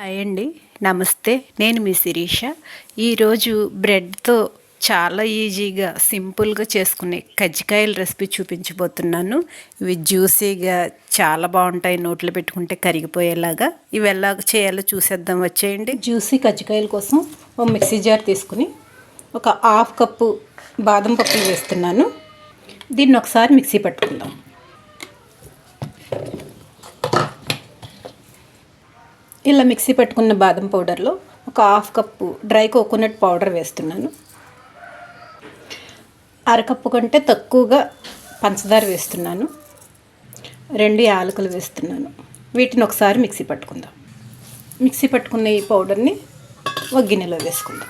Hi అండి. నమస్తే. నేను మీ శిరీష. ఈరోజు బ్రెడ్తో చాలా ఈజీగా సింపుల్గా చేసుకునే కజ్జికాయల రెసిపీ చూపించబోతున్నాను. ఇవి జ్యూసీగా చాలా బాగుంటాయి. నోట్లో పెట్టుకుంటే కరిగిపోయేలాగా. ఇవి ఎలా చేయాలో చూసేద్దాం. వచ్చేయండి. జ్యూసీ కజ్జికాయల కోసం ఒక మిక్సీ జార్ తీసుకుని ఒక హాఫ్ కప్పు బాదం పప్పులు వేస్తున్నాను. దీన్ని ఒకసారి మిక్సీ పట్టుకుందాం. ఇలా మిక్సీ పెట్టుకున్న బాదం పౌడర్లో ఒక half cup dry coconut powder వేస్తున్నాను. అరకప్పు కంటే తక్కువగా పంచదార వేస్తున్నాను. రెండు యాలకులు వేస్తున్నాను. వీటిని ఒకసారి మిక్సీ పట్టుకుందాం. మిక్సీ పట్టుకున్న ఈ పౌడర్ని ఒక గిన్నెలో వేసుకుందాం.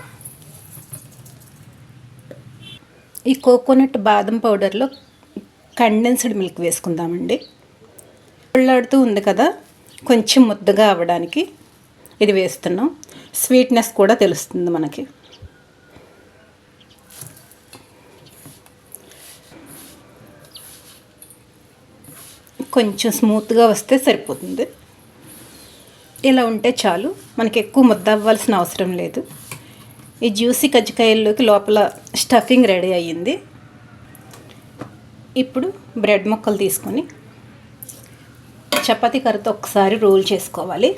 ఈ కోకోనట్ బాదం పౌడర్లో కండెన్స్డ్ మిల్క్ వేసుకుందామండి. పొళ్ళాడుతూ ఉంది కదా కొంచెం ముద్దగా అవ్వడానికి ఇది వేస్తున్నాం. స్వీట్నెస్ కూడా తెలుస్తుంది మనకి. కొంచెం స్మూత్గా వస్తే సరిపోతుంది. ఇలా ఉంటే చాలు. మనకి ఎక్కువ ముద్ద అవ్వాల్సిన అవసరం లేదు. ఈ జ్యూసీ కజ్జికాయల్లోకి లోపల స్టఫింగ్ రెడీ అయ్యింది. ఇప్పుడు బ్రెడ్ ముక్కలు తీసుకొని చపాతి కర్రతో ఒకసారి రోల్ చేసుకోవాలి.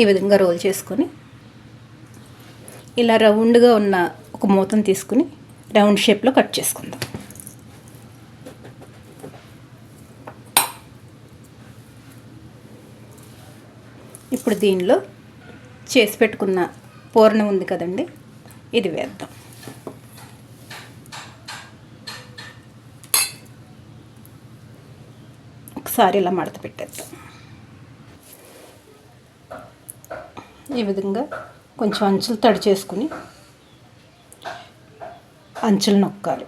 ఈ విధంగా రోల్ చేసుకొని ఇలా రౌండ్గా ఉన్న ఒక మూతను తీసుకుని రౌండ్ షేప్లో కట్ చేసుకుందాం. ఇప్పుడు దీనిలో చేసి పెట్టుకున్న పూర్ణం ఉంది కదండి ఇది వేద్దాం. ఒకసారి ఇలా మడత పెట్టేద్దాం. ఈ విధంగా కొంచెం అంచులు తడి చేసుకుని అంచులు నొక్కాలి.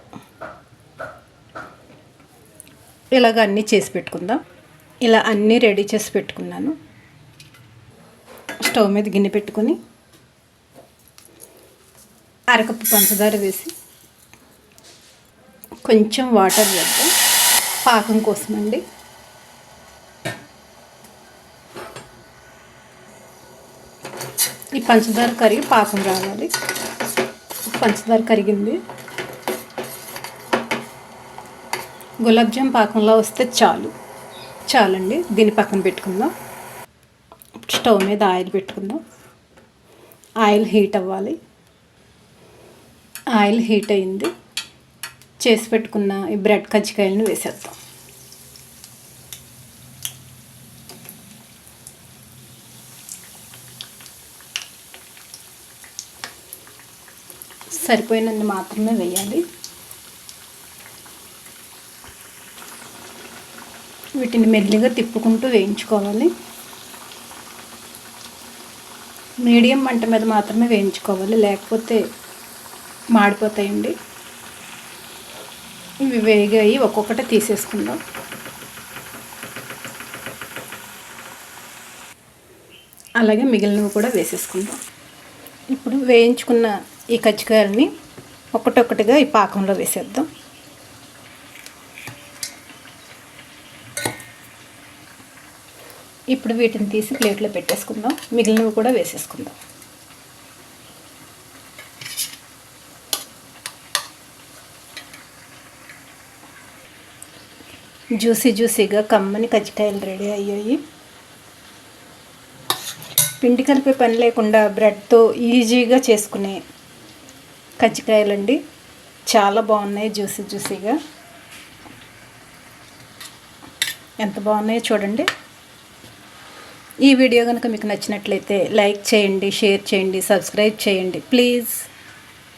ఇలాగ అన్నీ చేసి పెట్టుకుందాం. ఇలా అన్నీ రెడీ చేసి పెట్టుకున్నాను. స్టవ్ మీద గిన్నె పెట్టుకొని అరకప్పు పంచదార వేసి కొంచెం వాటర్ వేద్దాం. పాకం కోసం ఈ పంచదార కరిగి పాకం రావాలి. పంచదార కరిగింది. గులాబ్జామ్ పాకంలో వస్తే చాలు. చాలండి. దీన్ని పక్కన పెట్టుకుందాం. స్టవ్ మీద ఆయిల్ పెట్టుకుందాం. ఆయిల్ హీట్ అవ్వాలి. ఆయిల్ హీట్ అయింది. చేసి పెట్టుకున్న ఈ బ్రెడ్ కజ్జికాయలను వేసేద్దాం. సరిపోయినన్ని మాత్రమే వేయాలి. వీటిని మెల్లిగా తిప్పుకుంటూ వేయించుకోవాలి. మీడియం మంట మీద మాత్రమే వేయించుకోవాలి. లేకపోతే మాడిపోతాయండి. ఇవి వేగాయి. ఒక్కొక్కటి తీసేసుకుందాం. అలాగే మిగిలినవి కూడా వేసేసుకుందాం. ఇప్పుడు వేయించుకున్న ఈ కజ్జికాయలని ఒకటొక్కటిగా ఈ పాకంలో వేసేద్దాం. ఇప్పుడు వీటిని తీసి ప్లేట్లో పెట్టేసుకుందాం. మిగిలినవి కూడా వేసేసుకుందాం. జ్యూసీ జ్యూసీగా కమ్మని కజ్జికాయలు రెడీ అయ్యాయి. పిండి కలిపే పని లేకుండా బ్రెడ్తో ఈజీగా చేసుకునే కజ్జికాయలండి చాలా బాగున్నాయి జ్యూసీ జ్యూసీగా. ఎంత బాగున్నాయో చూడండి. ఈ వీడియో కనుక మీకు నచ్చినట్లయితే లైక్ చేయండి షేర్ చేయండి సబ్స్క్రైబ్ చేయండి. ప్లీజ్.